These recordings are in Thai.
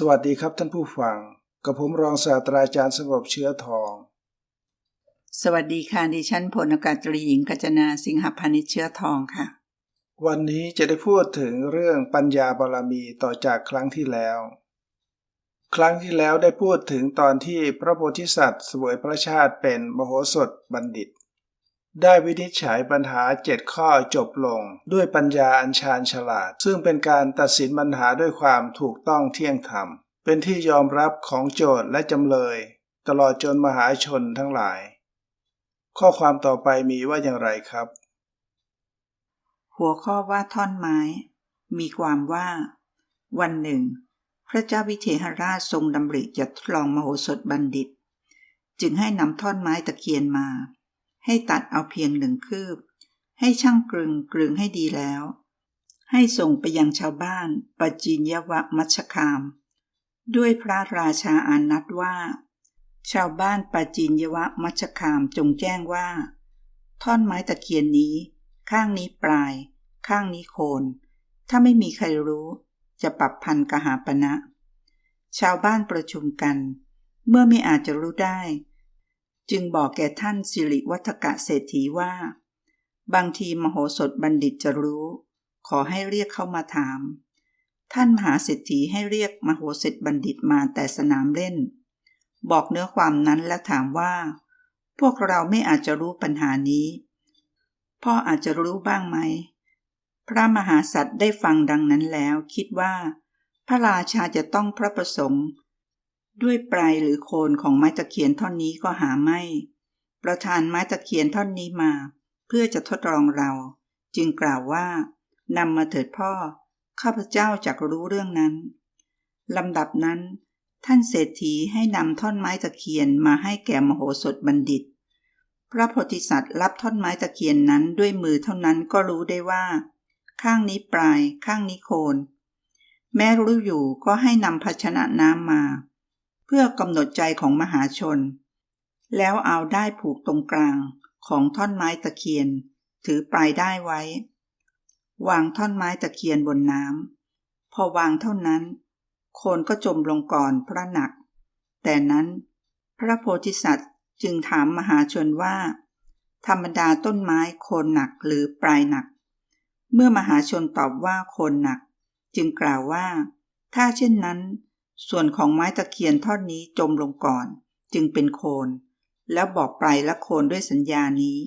สวัสดีครับท่านผู้ฟัง กับผมรองศาสตราจารย์สงบเชื้อทอง สวัสดีค่ะดิฉันพลอากาศตรีหญิงกัญจนาสิงหพานิชเชื้อทองค่ะ วันนี้จะได้พูดถึงเรื่องปัญญาบารมีต่อจากครั้งที่แล้ว ครั้งที่แล้วได้พูดถึงตอนที่พระโพธิสัตว์เสวยพระชาติเป็นมโหสถบัณฑิต ได้วินิจฉัยปัญหาเจ็ดข้อจบลง ด้วยปัญญาอัญชาญฉลาด ซึ่งเป็นการตัดสินปัญหาด้วยความถูกต้องเที่ยงธรรม เป็นที่ยอมรับของโจทย์และจำเลย ตลอดจนมหาชนทั้งหลาย ข้อความต่อไปมีว่าอย่างไรครับ หัวข้อว่าท่อนไม้ มีความว่า วันหนึ่ง พระเจ้าวิเทหราชทรงดำริจะทดลองมโหสถบัณฑิต จึงให้นำท่อนไม้ตะเคียนมา ให้ตัดเอาเพียงหนึ่งคืบ ให้ช่างกลึงกลึงให้ดีแล้ว ให้ส่งไปยังชาวบ้านปจินยวมัชคาม ด้วยพระราชาอานัตว่า ชาวบ้านปจินยวมัชคามจงแจ้งว่า ท่อนไม้ตะเคียนนี้ ข้างนี้ปลาย ข้างนี้โคน ถ้าไม่มีใครรู้จะปรับพันกหาปณะชาวบ้านประชุมกัน เมื่อไม่อาจจะรู้ได้ จึงบอกแก่ท่านสิริวัฒกะเศรษฐีว่า บางทีมโหสถบัณฑิตจะรู้ ขอให้เรียกเข้ามาถาม ท่านมหาเศรษฐีให้เรียกมโหสถบัณฑิตมาแต่สนามเล่น บอกเนื้อความนั้นและถามว่า พวกเราไม่อาจจะรู้ปัญหานี้ พ่ออาจจะรู้บ้างไหม พระมหาสัตว์ได้ฟังดังนั้นแล้วคิดว่า พระราชาจะต้องพระประสงค์ ด้วยปลายหรือโคนของไม้ตะเคียนท่อนนี้ก็หาไม่ ประทานไม้ตะเคียนท่อนนี้มา เพื่อจะทดลองเรา จึงกล่าวว่านำมาเถิดพ่อ ข้าพเจ้าจักรู้เรื่องนั้นลำดับนั้น ท่านเศรษฐีให้นำท่อนไม้ตะเคียนมาให้แก่มโหสถบัณฑิต พระโพธิสัตว์รับท่อนไม้ตะเคียนนั้นด้วยมือเท่านั้นก็รู้ได้ว่า ข้างนี้ปลาย ข้างนี้โคน แม้รู้อยู่ก็ให้นำภาชนะน้ำมา เพื่อกำหนดใจของมหาชน แล้วเอาได้ผูกตรงกลางของท่อนไม้ตะเคียน ถือปลายได้ไว้ วางท่อนไม้ตะเคียนบนน้ำพอวางเท่านั้น โคนก็จมลงก่อนพระหนัก แต่นั้นพระโพธิสัตว์จึงถามมหาชนว่า ธรรมดาต้นไม้โคนหนักหรือปลายหนัก เมื่อมหาชนตอบว่าโคนหนัก จึงกล่าวว่า ถ้าเช่นนั้น ส่วนของไม้ตะเคียนท่อนนี้จมลงก่อน จึงเป็นโคน แล้วบอกปลายและโคนด้วยสัญญานี้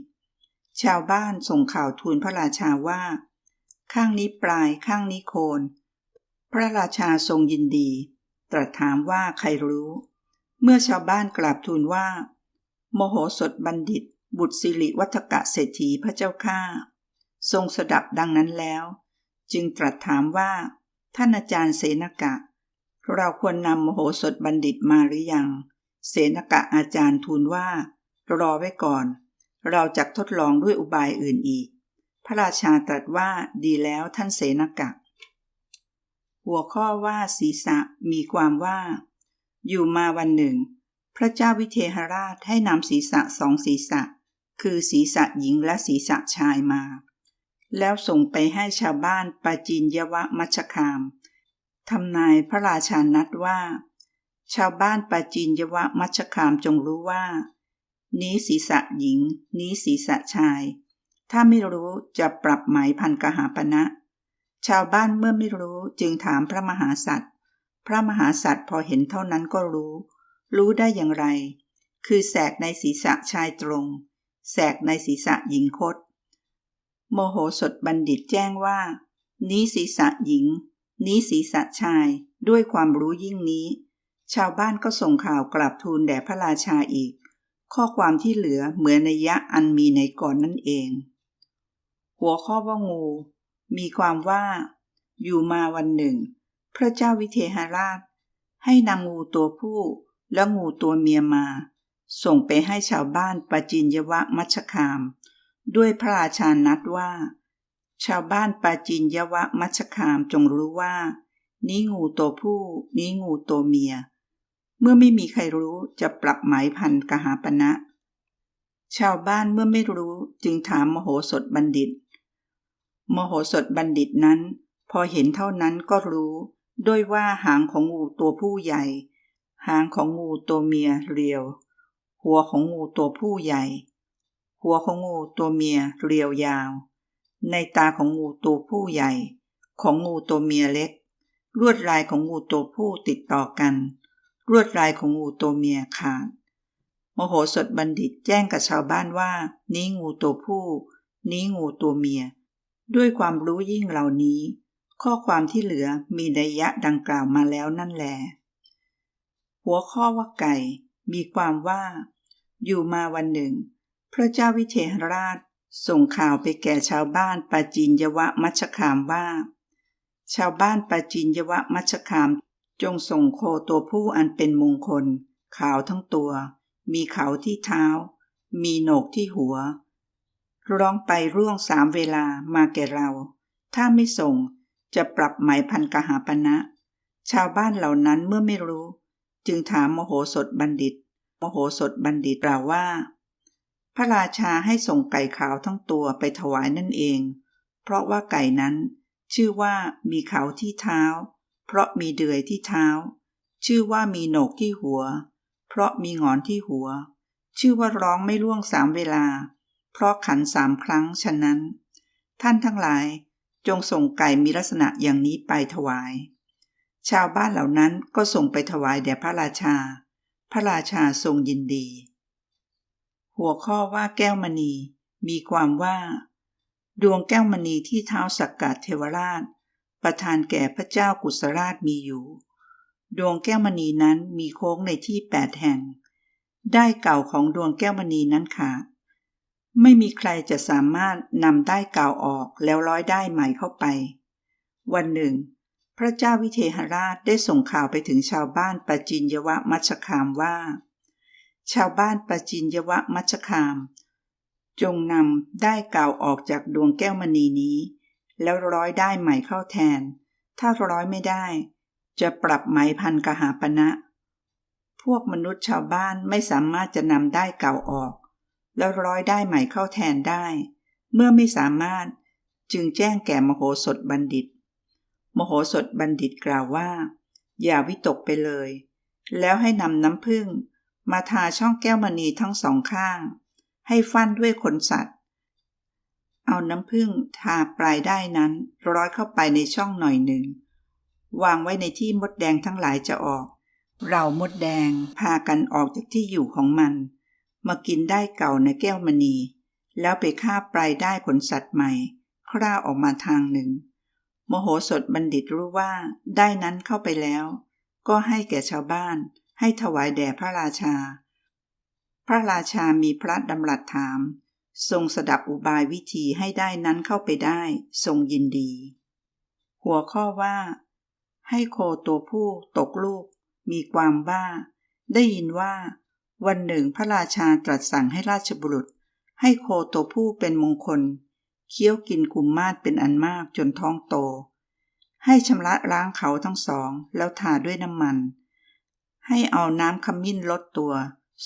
ชาวบ้านส่งข่าวทูลพระราชาว่า ข้างนี้ปลายข้างนี้โคน พระราชาทรงยินดี ตรัสถามว่าใครรู้ เมื่อชาวบ้านกราบทูลว่า โมโหสถบัณฑิต บุตรสิริวัฒกะเศรษฐีพระเจ้าข้าทรงสดับดังนั้นแล้ว จึงตรัสถามว่า ท่านอาจารย์เสนกะเเราควรนำโมโหสถบัณฑิตมาหรือยัง เสนกะอาจารย์ทูลว่า รอไว้ก่อน เราจะทดลองด้วยอุบายอื่นอีก พระราชาตรัสว่าดีแล้วท่านเสนกะ หัวข้อว่าศีรษะมีความว่า อยู่มาวันหนึ่ง พระเจ้าวิเทหราชให้นำศีรษะสองศีรษะ คือศีรษะหญิงและศีรษะชายมา แล้วส่งไปให้ชาวบ้านปาจินยวมัชคาม ทำนายพระราชานัดว่า ชาวบ้านปาจินยวะมัชคามจงรู้ว่า นี้ศีรษะหญิง นี้ศีรษะชาย ถ้าไม่รู้จะปรับหมายพันกหาปณะชาวบ้านเมื่อไม่รู้จึงถามพระมหาสัตว์ พระมหาสัตว์พอเห็นเท่านั้นก็รู้ รู้ได้อย่างไร คือแสกในศีรษะชายตรง แสกในศีรษะหญิงคด โมโหสถบัณฑิตแจ้งว่า นี้ศีรษะหญิง นี้ศีรษะชายด้วยความรู้ยิ่งนี้ ชาวบ้านก็ส่งข่าวกลับทูลแด่พระราชาอีก ข้อความที่เหลือเหมือนในยะอันมีในก่อนนั่นเอง หัวข้อว่างู มีความว่า อยู่มาวันหนึ่ง พระเจ้าวิเทหราช ให้นำงูตัวผู้และงูตัวเมียมา ส่งไปให้ชาวบ้านปาจินยวมัชคาม ด้วยพระราชานัดว่า ชาวบ้านปาจินยวมัชคามจงรู้ว่า นี้งูตัวผู้ นี้งูตัวเมีย เมื่อไม่มีใครรู้จะปรับหมายพันกหาปณะชาวบ้านเมื่อไม่รู้จึงถามมโหสถบัณฑิต มโหสถบัณฑิตนั้น พอเห็นเท่านั้นก็รู้โดยว่าหางของงูตัวผู้ใหญ่ หางของงูตัวเมียเรียว หัวของงูตัวผู้ใหญ่ หัวของงูตัวเมียเรียวยาว ในตาของงูตัวผู้ใหญ่ ของงูตัวเมียเล็ก ลวดลายของงูตัวผู้ติดต่อกัน ลวดลายของงูตัวเมียขาดโมโหสถบัณฑิตแจ้งกับชาวบ้านว่า นี้งูตัวผู้ นี้งูตัวเมีย ด้วยความรู้ยิ่งเหล่านี้ ข้อความที่เหลือมีนัยยะดังกล่าวมาแล้วนั่นแหละหัวข้อว่าไก่ มีความว่า อยู่มาวันหนึ่ง พระเจ้าวิเทหราช ส่งข่าวไปแก่ชาวบ้านปาจีนยวะมัชคามว่า ชาวบ้านปาจีนยวะมัชคาม จงส่งโคตัวผู้อันเป็นมงคล ขาวทั้งตัว มีเขาที่เท้า มีโหนกที่หัว ร้องไปร่วงสามเวลามาแก่เรา ถ้าไม่ส่งจะปรับหมายพันกหาปณะชาวบ้านเหล่านั้นเมื่อไม่รู้ จึงถามมโหสถบัณฑิตมโหสถบัณฑิตกล่าวว่า พระราชาให้ส่งไก่ขาวทั้งตัวไปถวายนั่นเอง เพราะว่าไก่นั้น ชื่อว่ามีเขาที่เท้า เพราะมีเดือยที่เท้า ชื่อว่ามีโหนกที่หัว เพราะมีงอนที่หัว ชื่อว่าร้องไม่ล่วงสามเวลา เพราะขันสามครั้งฉะนั้น ท่านทั้งหลายจงส่งไก่มีลักษณะอย่างนี้ไปถวาย ชาวบ้านเหล่านั้นก็ส่งไปถวายแด่พระราชา พระราชาทรงยินดี หัวข้อว่าแก้วมณี มีความว่า ดวงแก้วมณีที่เท้าสักกาเทวราช ประทานแก่พระเจ้ากุศราชมีอยู่ ดวงแก้วมณีนั้นมีโค้งในที่แปดแห่ง ได้เก่าของดวงแก้วมณีนั้นขาดไม่มีใครจะสามารถนำได้เก่าออกแล้วร้อยได้ใหม่เข้าไป วันหนึ่ง พระเจ้าวิเทหราชได้ส่งข่าวไปถึงชาวบ้านปจินยวะมัชคามว่า ชาวบ้านปาจินยวะมัชคาม จงนำได้เก่าออกจากดวงแก้วมณีนี้ แล้วร้อยได้ใหม่เข้าแทน ถ้าร้อยไม่ได้ จะปรับไหมพันกหาปณะพวกมนุษย์ชาวบ้านไม่สามารถจะนำได้เก่าออก แล้วร้อยได้ใหม่เข้าแทนได้ เมื่อไม่สามารถจึงแจ้งแก่มโหสถบัณฑิต มโหสถบัณฑิตกล่าวว่า อย่าวิตกไปเลย แล้วให้นำน้ำผึ้ง มาทาช่องแก้วมณีทั้งสองข้าง ให้ฟันด้วยขนสัตว์ เอาน้ำผึ้งทาปลายได้นั้นร้อยเข้าไปในช่องหน่อยหนึ่ง วางไว้ในที่มดแดงทั้งหลายจะออก เรามดแดงพากันออกจากที่อยู่ของมัน มากินได้เก่าในแก้วมณี แล้วไปฆ่าปลายได้ขนสัตว์ใหม่คร่าออกมาทางหนึ่ง โมโหสถบัณฑิตรู้ว่าได้นั้นเข้าไปแล้ว ก็ให้แก่ชาวบ้าน ให้ถวายแด่พระราชา พระราชามีพระดำรัสถาม ทรงสดับอุบายวิธีให้ได้นั้นเข้าไปได้ ทรงยินดี หัวข้อว่า ให้โคตัวผู้ตกลูก มีความว่าได้ยินว่า วันหนึ่งพระราชาตรัสสั่งให้ราชบุรุษ ให้โคตัวผู้เป็นมงคลเคี้ยวกินกุมมาศเป็นอันมากจนท้องโต ให้ชำระล้างเขาทั้งสองแล้วทาด้วยน้ำมัน ให้เอาน้ำขมิ้นลดตัว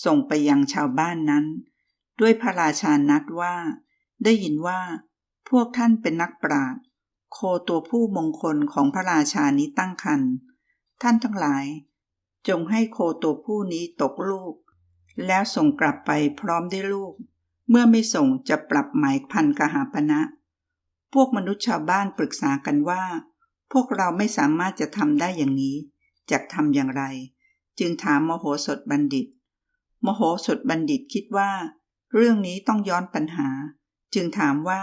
ส่งไปยังชาวบ้านนั้น ด้วยพระราชานัดว่า ได้ยินว่า พวกท่านเป็นนักปราชญ์โคตัวผู้มงคลของพระราชานี้ตั้งคันท่านทั้งหลาย จงให้โคตัวผู้นี้ตกลูก แล้วส่งกลับไปพร้อมด้วยลูก เมื่อไม่ส่งจะปรับหมายพันกหาปณะพวกมนุษย์ชาวบ้านปรึกษากันว่า พวกเราไม่สามารถจะทำได้อย่างนี้จะทำอย่างไร จึงถามมโหสถบัณฑิต มโหสถบัณฑิตคิดว่า เรื่องนี้ต้องย้อนปัญหา จึงถามว่า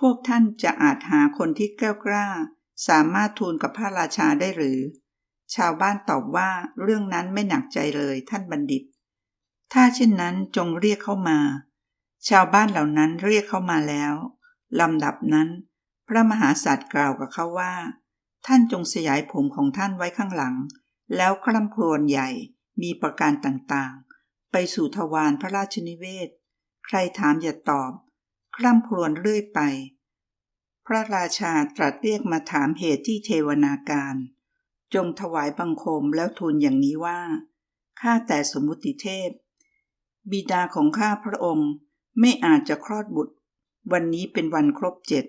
พวกท่านจะอาจหาคนที่แกล้วกล้า สามารถทูลกับพระราชาได้หรือ ชาวบ้านตอบว่าเรื่องนั้นไม่หนักใจเลยท่านบัณฑิต ถ้าเช่นนั้นจงเรียกเข้ามา ชาวบ้านเหล่านั้นเรียกเข้ามาแล้วลำดับนั้น พระมหาสัตว์กล่าวกับเขาว่า ท่านจงสยายผมของท่านไว้ข้างหลัง แล้วคร่ำครวญใหญ่มีประการต่างๆ ไปสู่ทวารพระราชนิเวศ ใครถามอย่าตอบ คร่ำครวญเรื่อยไป พระราชาตรัสเรียกมาถามเหตุที่เทวนาการ จงถวายบังคมแล้วทูลอย่างนี้ว่า ข้าแต่สมุติเทพ บิดาของข้าพระองค์ไม่อาจจะคลอดบุตร วันนี้เป็นวันครบเจ็ด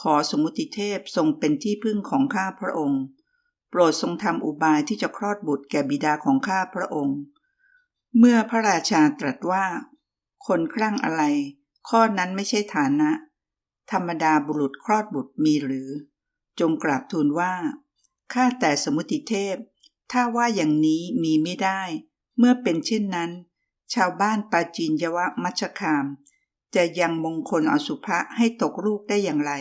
ขอสมุติเทพทรงเป็นที่พึ่งของข้าพระองค์ ปรดทรงทำอุบายที่จะคลอดบุตรแก่บิดาของข้าพระองค์ เมื่อพระราชาตรัสว่า คนคลั่งอะไร ข้อนั้นไม่ใช่ฐานะ ธรรมดาบุรุษคลอดบุตรมีหรือ จงกราบทูลว่า ข้าแต่สมุติเทพ ถ้าว่าอย่างนี้มีไม่ได้ เมื่อเป็นเช่นนั้น ชาวบ้านปาจีนยวะมัชคาม จะยังมงคลอสุภะให้ตกลูกได้อย่างไร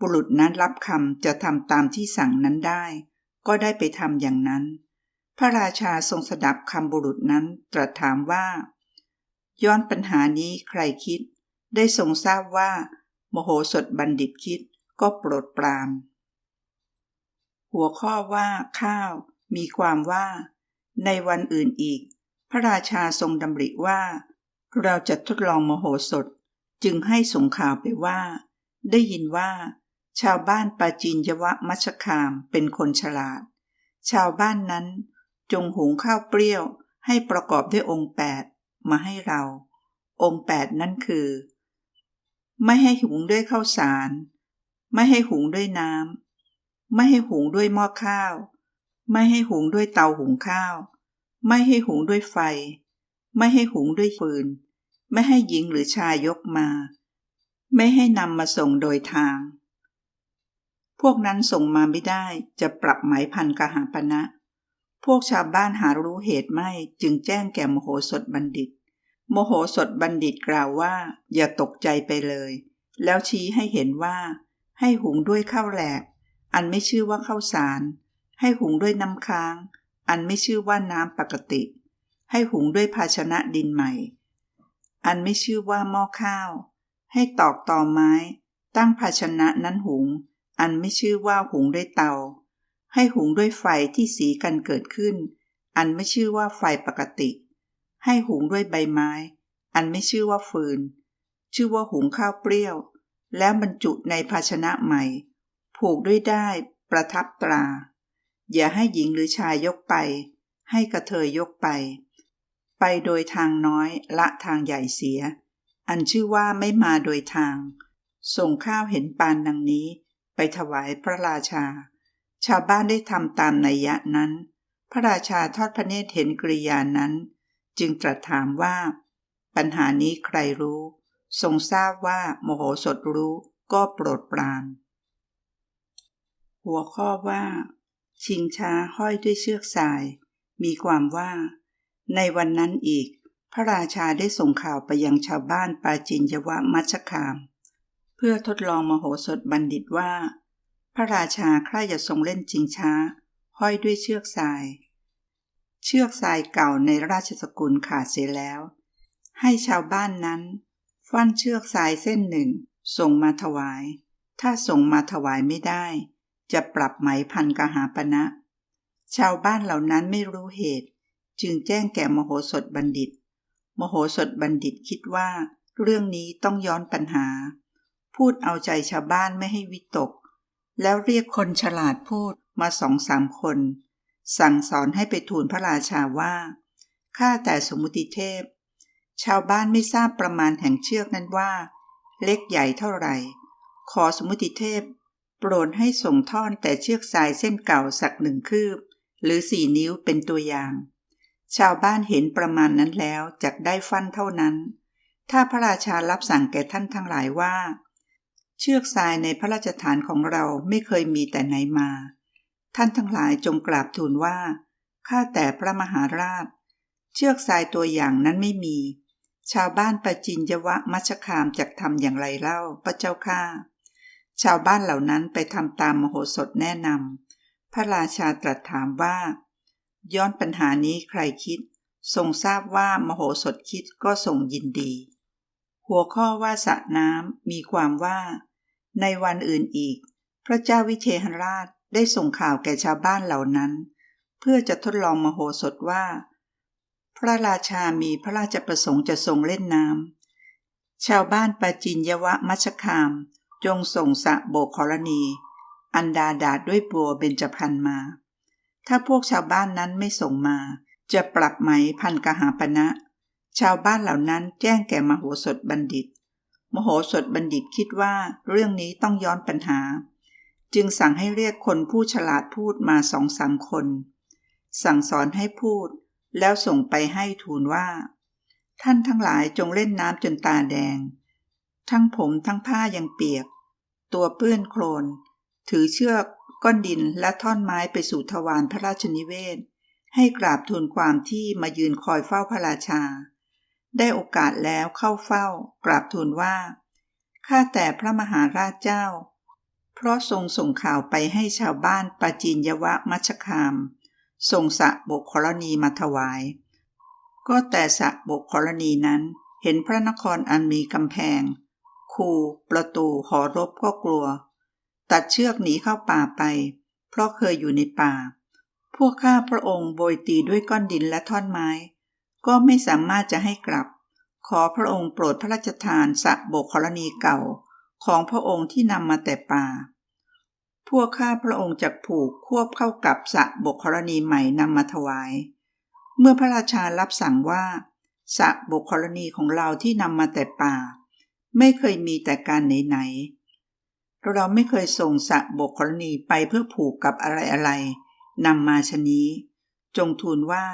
บุรุษนั้นรับคำจะทำตามที่สั่งนั้นได้ ก็ได้ไปทำอย่างนั้น พระราชาทรงสดับคำบุรุษนั้นตรัสถามว่า ย้อนปัญหานี้ใครคิด ได้ทรงทราบว่าโมโหสถบัณฑิตคิดก็โปรดปรานหัวข้อว่าข้าวมีความว่า ในวันอื่นอีก พระราชาทรงดำริว่า เราจะทดลองโมโหสถจึงให้ส่งข่าวไปว่า ได้ยินว่า ชาวบ้านปาจีนยวะมัชคามเป็นคนฉลาด ชาวบ้านนั้น จงหุงข้าวเปรี้ยวให้ประกอบด้วยองค์แปดมาให้เรา องค์แปดนั่นคือ ไม่ให้หุงด้วยข้าวสาร ไม่ให้หุงด้วยน้ำไม่ให้หุงด้วยหม้อข้าว ไม่ให้หุงด้วยเตาหุงข้าว ไม่ให้หุงด้วยไฟ ไม่ให้หุงด้วยฟืน ไม่ให้หญิงหรือชายยกมา ไม่ให้นำมาส่งโดยทาง พวกนั้นส่งมาไม่ได้จะปรับหมายพันกหาปณะพวกชาวบ้านหารู้เหตุไม่จึงแจ้งแก่โมโหสถบัณฑิต โมโหสถบัณฑิตกล่าวว่า อย่าตกใจไปเลย แล้วชี้ให้เห็นว่า ให้หุงด้วยข้าวแหลก อันไม่ชื่อว่าข้าวสาร ให้หุงด้วยน้ำค้าง อันไม่ชื่อว่าน้ำปกติ ให้หุงด้วยภาชนะดินใหม่ อันไม่ชื่อว่าหม้อข้าว ให้ตอกตอไม้ ตั้งภาชนะนั้นหุง อันไม่ชื่อว่าหุงด้วยเตา ให้หุงด้วยไฟที่สีกันเกิดขึ้น อันไม่ชื่อว่าไฟปกติ ให้หุงด้วยใบไม้ อันไม่ชื่อว่าฟืน ชื่อว่าหุงข้าวเปรี้ยว แล้วบรรจุในภาชนะใหม่ ผูกด้วยได้ประทับตรา อย่าให้หญิงหรือชายยกไป ให้กระเทยยกไป ไปโดยทางน้อยละทางใหญ่เสีย อันชื่อว่าไม่มาโดยทาง ส่งข้าวเห็นปานดังนี้ ไปถวายพระราชา ชาวบ้านได้ทำตามนัยยะนั้น พระราชาทอดพระเนตรเห็นกริยานั้น จึงตรัสถามว่า ปัญหานี้ใครรู้ ทรงทราบว่าโมโหสถรู้ก็โปรดปราน หัวข้อว่า ชิงช้าห้อยด้วยเชือกสาย มีความว่า ในวันนั้นอีก พระราชาได้ส่งข่าวไปยังชาวบ้านปาจินยวะมัชคาม พื่อทดลองมโหสถบัณฑิตว่า พระราชาใคร่จะทรงเล่นชิงช้า ห้อยด้วยเชือกสาย เชือกสายเก่าในราชสกุลขาดเสียแล้ว ให้ชาวบ้านนั้น ฟันเชือกสายเส้นหนึ่ง ส่งมาถวาย ถ้าส่งมาถวายไม่ได้ จะปรับไหมพันกหาปณะชาวบ้านเหล่านั้นไม่รู้เหตุ จึงแจ้งแก่มโหสถบัณฑิต มโหสถบัณฑิตคิดว่า เรื่องนี้ต้องย้อนปัญหา พูดเอาใจชาวบ้านไม่ให้วิตก แล้วเรียกคนฉลาดพูดมาสองสามคน สั่งสอนให้ไปทูลพระราชาว่าข้าแต่สมุติเทพ ชาวบ้านไม่ทราบประมาณแห่งเชือกนั้นว่า เล็กใหญ่เท่าไหร่ ขอสมุติเทพ โปรดให้ส่งท่อนแต่เชือกสายเส้นเก่าสักหนึ่งคืบ หรือสี่นิ้วเป็นตัวอย่าง ชาวบ้านเห็นประมาณนั้นแล้วจะได้ฟันเท่านั้น ถ้าพระราชารับสั่งแก่ท่านทั้งหลายว่า เชือกทรายในพระราชฐานของเราไม่เคยมีแต่ไหนมา ท่านทั้งหลายจงกราบทูลว่า ข้าแต่พระมหาราช เชือกทรายตัวอย่างนั้นไม่มี ชาวบ้านปจินยวะมัชคามจะทำอย่างไรเล่าพระเจ้าข้าชาวบ้านเหล่านั้นไปทำตามมโหสถแนะนำพระราชาตรัสถามว่า ย้อนปัญหานี้ใครคิด ทรงทราบว่ามโหสถคิดก็ทรงยินดี หัวข้อว่าสระน้ำมีความว่า ในวันอื่นอีก พระเจ้าวิเทหราชได้ส่งข่าวแก่ชาวบ้านเหล่านั้น เพื่อจะทดลองมโหสถว่า พระราชามีพระราชประสงค์จะทรงเล่นน้ำชาวบ้านปาจินยวะมัชคาม จงส่งสะโบกรณี อันดาดาดด้วยบัวเบญจพรรณมา ถ้าพวกชาวบ้านนั้นไม่ส่งมา จะปรับไหมพันกหาปณะชาวบ้านเหล่านั้นแจ้งแก่มโหสถบัณฑิต มโหสถบัณฑิตคิดว่าเรื่องนี้ต้องย้อนปัญหา จึงสั่งให้เรียกคนผู้ฉลาดพูดมาสองสามคน สั่งสอนให้พูด แล้วส่งไปให้ทูลว่า ท่านทั้งหลายจงเล่นน้ำจนตาแดง ทั้งผมทั้งผ้ายังเปียก ตัวเปื้อนโคลน ถือเชือกก้อนดินและท่อนไม้ไปสู่ทวารพระราชนิเวศ ให้กราบทูลความที่มายืนคอยเฝ้าพระราชา ได้โอกาสแล้วเข้าเฝ้ากราบทูลว่าข้าแต่พระมหาราชเจ้า เพราะทรงส่งข่าวไปให้ชาวบ้านปาจีนยวะมัชคามส่งสะบกครณีมาถวาย ก็แต่สะบกครณีนั้นเห็นพระนครอันมีกำแพง คูประตูหอรบก็กลัว ตัดเชือกหนีเข้าป่าไป เพราะเคยอยู่ในป่า พวกข้าพระองค์โบยตีด้วยก้อนดินและท่อนไม้ ก็ไม่สามารถจะให้กลับ ขอพระองค์โปรดพระราชทานสะบกครณีเก่าของพระองค์ที่นำมาแต่ป่า พวกข้าพระองค์จักผูกควบเข้ากับสะบกครณีใหม่นำมาถวาย เมื่อพระราชารับสั่งว่าสะบกครณีของเราที่นำมาแต่ป่า ไม่เคยมีแต่การไหนๆเราไม่เคยส่งสะบกครณีไปเพื่อผูกกับอะไรๆนำมาชนี้ จงทูลว่า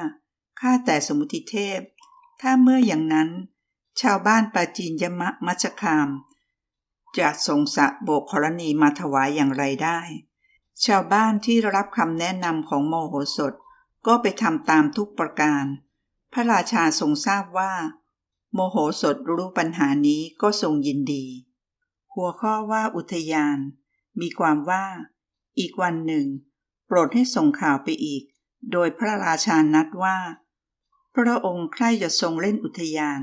ข้าแต่สมุติเทพ ถ้าเมื่ออย่างนั้น ชาวบ้านปาจีนยมะมัชคามจะส่งสะโบกครณีมาถวายอย่างไรได้ ชาวบ้านที่รับคำแนะนำของโมโหสถ ก็ไปทำตามทุกประการ พระราชาทรงทราบว่า โมโหสถรู้ปัญหานี้ก็ทรงยินดี หัวข้อว่าอุทยาน มีความว่า อีกวันหนึ่ง โปรดให้ส่งข่าวไปอีก โดยพระราชานัดว่า พระองค์ใคร่จะทรงเล่นอุทยาน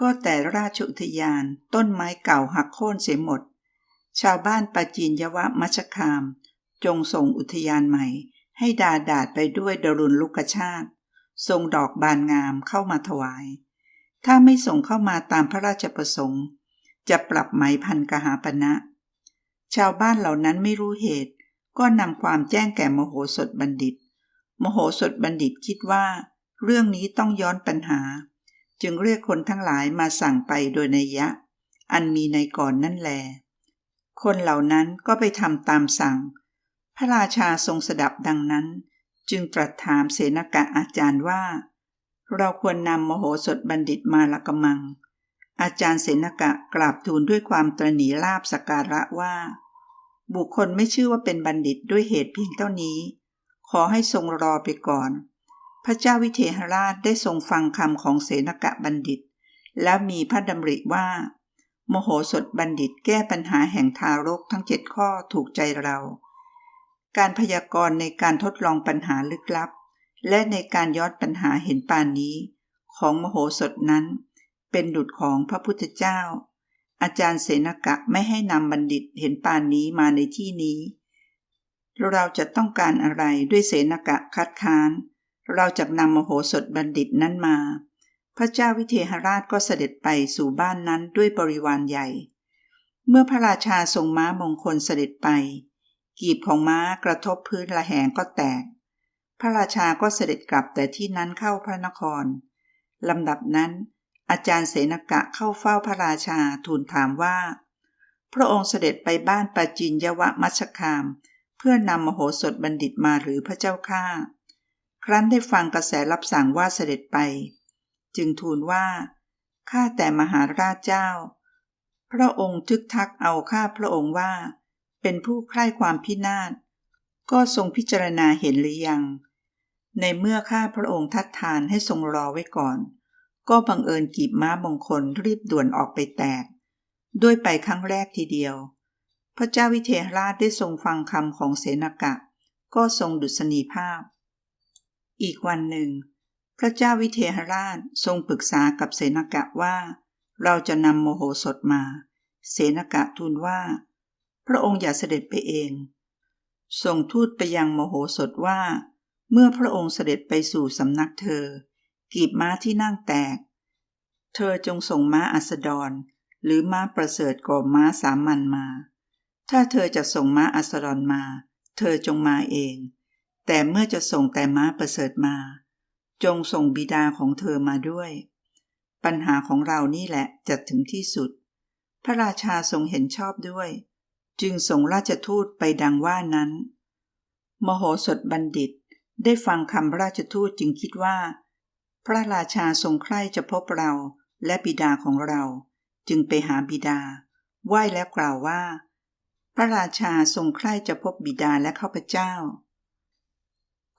ก็แต่ราชอุทยานต้นไม้เก่าหักโค่นเสียหมด ชาวบ้านปาจีนยวะมัชคาม จงส่งอุทยานใหม่ ให้ดาดาดไปด้วยดรุณลุกชาติ ทรงดอกบานงามเข้ามาถวาย ถ้าไม่ส่งเข้ามาตามพระราชประสงค์ จะปรับไหมพันกหาปณะชาวบ้านเหล่านั้นไม่รู้เหตุ ก็นำความแจ้งแก่มโหสถบัณฑิต มโหสถบัณฑิตคิดว่า เรื่องนี้ต้องย้อนปัญหา จึงเรียกคนทั้งหลายมาสั่งไปโดยนัยยะ อันมีในก่อนนั่นแล คนเหล่านั้นก็ไปทำตามสั่ง พระราชาทรงสดับดังนั้น จึงตรัสถามเสนกะอาจารย์ว่า เราควรนำมโหสถบัณฑิตมาละกมัง อาจารย์เสนกะกราบทูลด้วยความตรณีลาบสการะว่า บุคคลไม่ชื่อว่าเป็นบัณฑิตด้วยเหตุเพียงเท่านี้ ขอให้ทรงรอไปก่อน พระเจ้าวิเทหราชได้ทรงฟังคำของเสนกะบัณฑิต แล้วมีพระดำริว่ามโหสถบัณฑิตแก้ปัญหาแห่งทารกทั้งเจ็ดข้อถูกใจเรา การพยากรณ์ในการทดลองปัญหาลึกลับ และในการย้อนปัญหาเห็นปานนี้ ของมโหสถนั้น เป็นดุจของพระพุทธเจ้า อาจารย์เสนกะไม่ให้นำบัณฑิตเห็นปานนี้มาในที่นี้ เราจะต้องการอะไรด้วยเสนกะคัดค้าน เราจะนำมโหสถบัณฑิตนั้นมา พระเจ้าวิเทหราชก็เสด็จไปสู่บ้านนั้นด้วยบริวารใหญ่ เมื่อพระราชาทรงม้ามงคลเสด็จไป กีบของม้ากระทบพื้นละแหงก็แตก พระราชาก็เสด็จกลับแต่ที่นั้นเข้าพระนครลำดับนั้น อาจารย์เสนกะเข้าเฝ้าพระราชาทูลถามว่า พระองค์เสด็จไปบ้านปาจินยวะมัชคาม เพื่อนำมโหสถบัณฑิตมาหรือพระเจ้าข้า ครั้นได้ฟังกระแสรับสั่งว่าเสด็จไป จึงทูลว่า ข้าแต่มหาราชเจ้า พระองค์ทึกทักเอาข้าพระองค์ว่า เป็นผู้ใคร่ความพินาศ ก็ทรงพิจารณาเห็นหรือยัง ในเมื่อข้าพระองค์ทัดทานให้ทรงรอไว้ก่อน ก็บังเอิญกีบม้ามงคลรีบด่วนออกไปแตก ด้วยไปครั้งแรกทีเดียว พระเจ้าวิเทหราชได้ทรงฟังคำของเสนกะ ก็ทรงดุษณีภาพ อีกวันหนึ่ง พระเจ้าวิเทหราชทรงปรึกษากับเสนกะว่า เราจะนำโมโหสถมา เสนกะทูลว่า พระองค์อย่าเสด็จไปเอง ส่งทูตไปยังโมโหสถว่า เมื่อพระองค์เสด็จไปสู่สำนักเธอ กีบม้าที่นั่งแตก เธอจงส่งม้าอัสดร หรือม้าประเสริฐกว่าม้าสามัญมา ถ้าเธอจะส่งม้าอัสดรมา เธอจงมาเอง แต่เมื่อจะส่งแต่ม้าประเสริฐมา จงส่งบิดาของเธอมาด้วย ปัญหาของเรานี่แหละจะถึงที่สุด พระราชาทรงเห็นชอบด้วย จึงส่งราชทูตไปดังว่านั้น มโหสถบัณฑิตได้ฟังคำราชทูตจึงคิดว่า พระราชาทรงใคร่จะพบเราและบิดาของเรา จึงไปหาบิดา ไหว้แล้วกล่าวว่า พระราชาทรงใคร่จะพบบิดาและข้าพเจ้า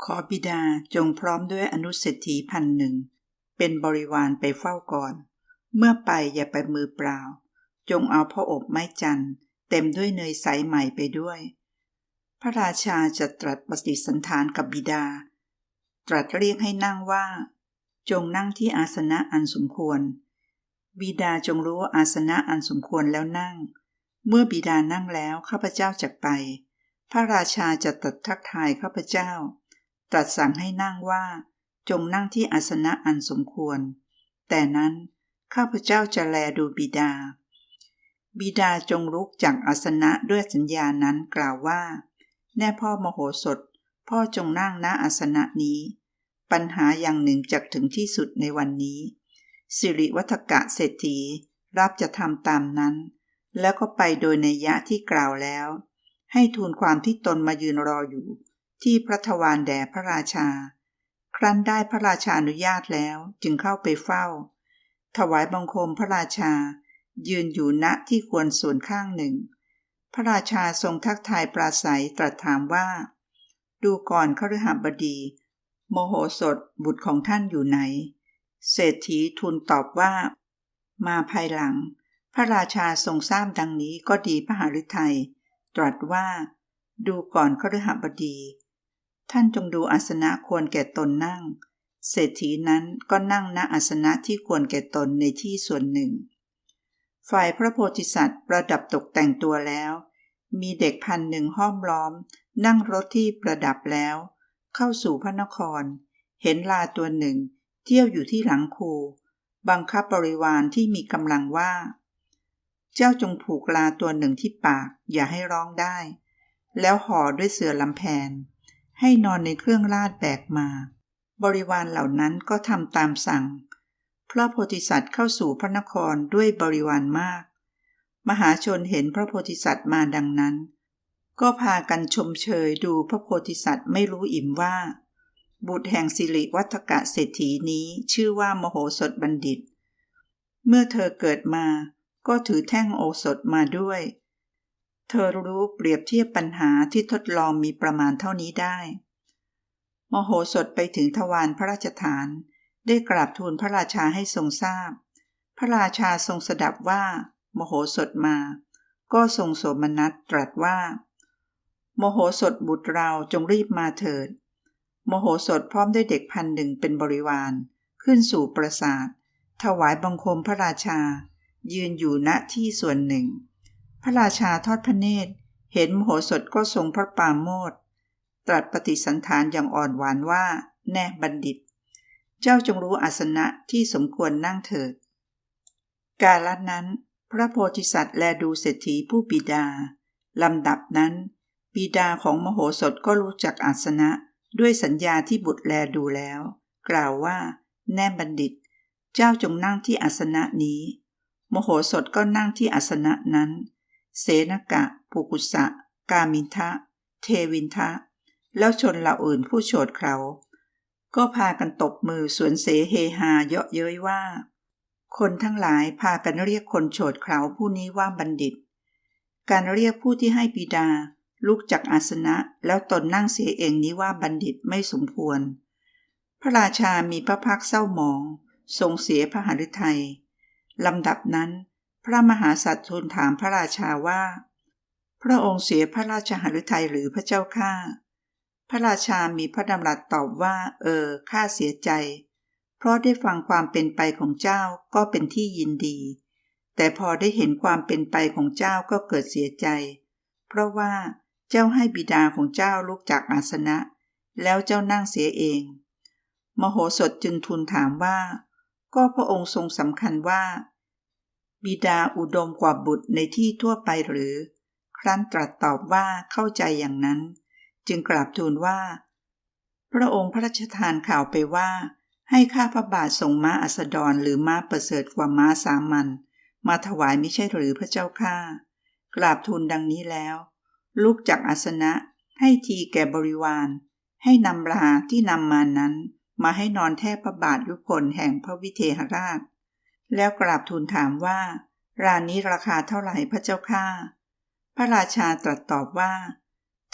ขอบิดาจงพร้อมด้วยอนุเศรษฐีพันหนึ่ง เป็นบริวารไปเฝ้าก่อน เมื่อไปอย่าไปมือเปล่า จงเอาพระอบไม้จันทร์เต็มด้วยเนยใสใหม่ไปด้วย พระราชาจะตรัสปฏิสันฐานกับบิดา ตรัสเรียกให้นั่งว่า จงนั่งที่อาสนะอันสมควร บิดาจงรู้ว่าอาสนะอันสมควรแล้วนั่ง เมื่อบิดานั่งแล้วข้าพเจ้าจะไป พระราชาจะตรัสทักทายข้าพเจ้า ตรัสสั่งให้นั่งว่า จงนั่งที่อาสนะอันสมควร แต่นั้นข้าพเจ้าจะแลดูบิดา บิดาจงลุกจากอาสนะด้วยสัญญานั้นกล่าวว่า แน่พ่อมโหสถ พ่อจงนั่งณอาสนะนี้ ปัญหาอย่างหนึ่งจะถึงที่สุดในวันนี้ สิริวัฒกะเศรษฐีรับจะทำตามนั้น แล้วก็ไปโดยในยะที่กล่าวแล้ว ให้ทูลความที่ตนมายืนรออยู่ ที่พระทวารแด่พระราชา ครั้นได้พระราชาอนุญาตแล้วจึงเข้าไปเฝ้า ถวายบังคมพระราชา ยืนอยู่ณที่ควรส่วนข้างหนึ่ง พระราชาทรงทักทายปราศัยตรัสถามว่า ดูก่อนขฤหบดี โมโหสถบุตรของท่านอยู่ไหน เศรษฐีทูลตอบว่า มาภายหลัง พระราชาทรงทราบดังนี้ก็ดีพระหฤทัยตรัสว่า ดูก่อนขฤหบดี ท่านจงดูอาสนะควรแก่ตนนั่ง เศรษฐีนั้นก็นั่งณอาสนะที่ควรแก่ตนในที่ส่วนหนึ่ง ฝ่ายพระโพธิสัตว์ประดับตกแต่งตัวแล้ว มีเด็กพันหนึ่งห้อมล้อม นั่งรถที่ประดับแล้ว เข้าสู่พระนคร เห็นลาตัวหนึ่ง เที่ยวอยู่ที่หลังคูบังคับบริวารที่มีกำลังว่า เจ้าจงผูกลาตัวหนึ่งที่ปากอย่าให้ร้องได้ แล้วห่อด้วยเสื่อลำแพน ให้นอนในเครื่องลาดแบกมา บริวารเหล่านั้นก็ทำตามสั่ง พระโพธิสัตว์เข้าสู่พระนครด้วยบริวารมาก มหาชนเห็นพระโพธิสัตว์มาดังนั้น ก็พากันชมเชยดูพระโพธิสัตว์ไม่รู้อิ่มว่า บุตรแห่งสิริวัฒกะเศรษฐีนี้ชื่อว่ามโหสถบัณฑิต เมื่อเธอเกิดมาก็ถือแท่งโอสถมาด้วย เธอรู้เปรียบเทียบปัญหาที่ทดลองมีประมาณเท่านี้ได้มโหสถไปถึงทวารพระราชฐาน ได้กราบทูลพระราชาให้ทรงทราบ พระราชาทรงสดับว่า มโหสถมา ก็ทรงโสมนัสตรัสว่า โมโหสถบุตรเราจงรีบมาเถิด โมโหสถพร้อมด้วยเด็กพันหนึ่งเป็นบริวาร ขึ้นสู่ปราสาท ถวายบังคมพระราชา ยืนอยู่ณที่ส่วนหนึ่ง พระราชาทอดพระเนตร เห็นมโหสถก็ทรงพระปราโมทตรัสปฏิสันฐานอย่างอ่อนหวานว่า แน่บัณฑิต เจ้าจงรู้อาสนะที่สมควรนั่งเถิด กาลนั้น พระโพธิสัตว์แลดูเศรษฐีผู้บิดาลำดับนั้นบิดาของมโหสถก็รู้จักอาสนะด้วยสัญญาที่บุตรแลดูแล้ว กล่าวว่า แน่บัณฑิต เจ้าจงนั่งที่อาสนะนี้ มโหสถก็นั่งที่อาสนะนั้น เสนกะ ปุกุสะ กามินทะ เทวินทะ แล้วชนเหล่าอื่นผู้โฉดเขา ก็พากันตบมือสวนเสเฮฮาเยาะเย้ยว่า คนทั้งหลายพากันเรียกคนโฉดเขาผู้นี้ว่าบัณฑิต การเรียกผู้ที่ให้บิดาลุกจากอาสนะแล้วตนนั่งเสียเองนี้ว่าบัณฑิตไม่สมควร พระราชามีพระพักเศร้าหมอง ทรงเสียพระหฤทัยลำดับนั้น พระมหาสัตว์ทูลถามพระราชาว่า พระองค์เสียพระราชหฤทัยหรือพระเจ้าข้าพระราชามีพระดำรัสตอบว่า เออข้าเสียใจ เพราะได้ฟังความเป็นไปของเจ้าก็เป็นที่ยินดี แต่พอได้เห็นความเป็นไปของเจ้าก็เกิดเสียใจ เพราะว่าเจ้าให้บิดาของเจ้าลุกจากอาสนะ แล้วเจ้านั่งเสียเอง มโหสถจึงทูลถามว่า ก็พระองค์ทรงสำคัญว่า บิดาอุดมกว่าบุตรในที่ทั่วไปหรือ ครั้นตรัสตอบว่าเข้าใจอย่างนั้น จึงกราบทูลว่า พระองค์พระราชทานข่าวไปว่า ให้ข้าพระบาทส่งม้าอัสดรหรือม้าประเสริฐกว่าม้าสามัญมาถวายไม่ใช่หรือพระเจ้าข้ากราบทูลดังนี้แล้ว ลุกจากอาสนะให้ทีแก่บริวาร ให้นำลาที่นำมานั้น มาให้นอนแทบพระบาทยุพลแห่งพระวิเทหราช แล้วกราบทูลถามว่าร้านนี้ราคาเท่าไหร่พระเจ้าค่าพระราชาตรัสตอบว่า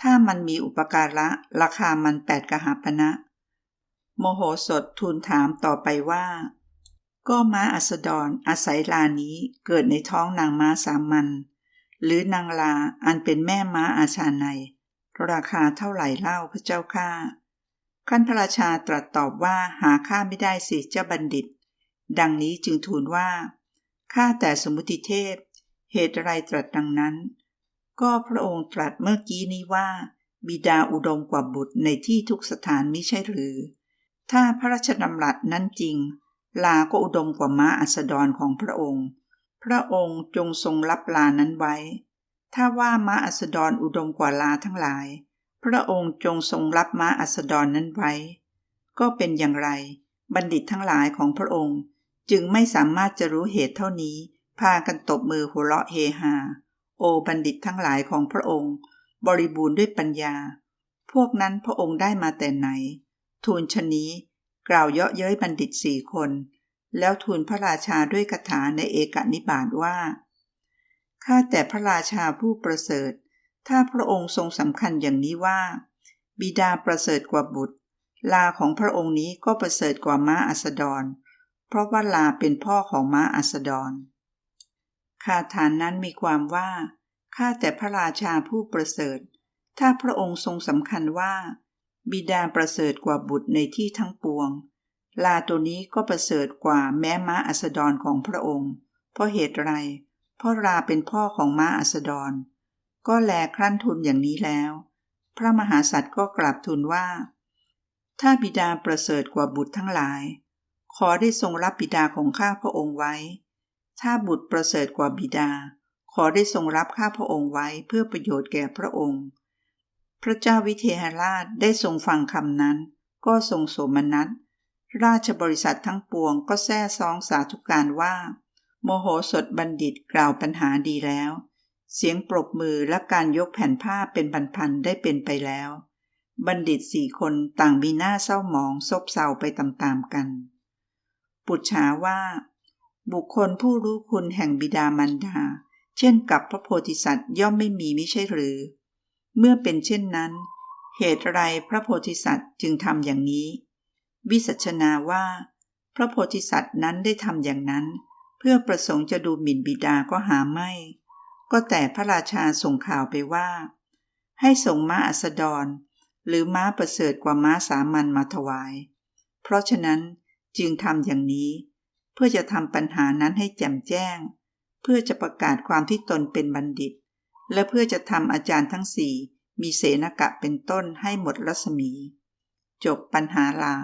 ถ้ามันมีอุปการะราคามันแปดกหาปณะโมโหสดทูลถามต่อไปว่า ก็ม้าอัสดรอาศัยลานี้เกิดในท้องนางม้าสามัญหรือนางลาอันเป็นแม่ม้าอาชาในราคาเท่าไหร่เล่าพระเจ้าค่าขั้นพระราชาตรัสตอบว่าหาค่าไม่ได้สิเจ้าบัณฑิต ดังนี้จึงทูลว่า ข้าแต่สมุติเทพ เหตุไรตรัสดังนั้น ก็พระองค์ตรัสเมื่อกี้นี้ว่า บิดาอุดมกว่าบุตรในที่ทุกสถานมิใช่หรือ ถ้าพระราชดำรัสนั้นจริง ลาก็อุดมกว่าม้าอัสดรของพระองค์ พระองค์จงทรงรับลานั้นไว้ ถ้าว่าม้าอัสดรอุดมกว่าลาทั้งหลาย พระองค์จงทรงรับม้าอัสดรนั้นไว้ ก็เป็นอย่างไร บัณฑิตทั้งหลายของพระองค์ จึงไม่สามารถจะรู้เหตุเท่านี้ พากันตบมือหัวเราะเฮฮา โอบัณฑิตทั้งหลายของพระองค์ บริบูรณ์ด้วยปัญญา พวกนั้นพระองค์ได้มาแต่ไหน ทูลชนี้ กล่าวเยาะเย้ยบัณฑิตสี่คน แล้วทูลพระราชาด้วยคาถาในเอกนิบาตว่าข้าแต่พระราชาผู้ประเสริฐ ถ้าพระองค์ทรงสำคัญอย่างนี้ว่า บิดาประเสริฐกว่าบุตร ลาของพระองค์นี้ก็ประเสริฐกว่าม้าอัสดร ราะว่าลาเป็นพ่อของม้าอัสดร คาถานนั้นมีความว่า ข้าแต่พระราชาผู้ประเสริฐ ถ้าพระองค์ทรงสำคัญว่า บิดาประเสริฐกว่าบุตรในที่ทั้งปวง ลาตัวนี้ก็ประเสริฐกว่าแม้ม้าอัสดรของพระองค์ เพราะเหตุไร เพราะลาเป็นพ่อของม้าอัสดร ก็แลครั้นทูลอย่างนี้แล้ว พระมหาสัตว์ก็กราบทูลว่า ถ้าบิดาประเสริฐกว่าบุตรทั้งหลาย ขอได้ทรงรับบิดาของข้าพระองค์ไว้ ถ้าบุตรประเสริฐกว่าบิดา ขอได้ทรงรับข้าพระองค์ไว้เพื่อประโยชน์แก่พระองค์ พระเจ้าวิเทหราชได้ทรงฟังคำนั้น ก็ทรงโสมนัส ราชบริษัททั้งปวงก็แซ่ซองสาธุการว่า โมโหสถบัณฑิตกล่าวปัญหาดีแล้ว เสียงปรบมือและการยกแผ่นผ้าเป็นบรรพันได้เป็นไปแล้ว บัณฑิตสี่คนต่างมีหน้าเศร้าหมองซบเซาไปตามๆกัน ปุจฉาว่า บุคคลผู้รู้คุณแห่งบิดามารดา เช่นกับพระโพธิสัตว์ย่อมไม่มีมิใช่หรือ เมื่อเป็นเช่นนั้น เหตุไรพระโพธิสัตว์จึงทำอย่างนี้ วิสัชนาว่า พระโพธิสัตว์นั้นได้ทำอย่างนั้น เพื่อประสงค์จะดูหมิ่นบิดาก็หาไม่ ก็แต่พระราชาส่งข่าวไปว่า ให้ส่งม้าอัสดร หรือม้าประเสริฐกว่าม้าสามัญมาถวาย เพราะฉะนั้น จึงทำอย่างนี้ เพื่อจะทำปัญหานั้นให้แจ่มแจ้ง เพื่อจะประกาศความที่ตนเป็นบัณฑิต และเพื่อจะทำอาจารย์ทั้งสี่มีเสนกะเป็นต้นให้หมดรัศมี จบปัญหาลา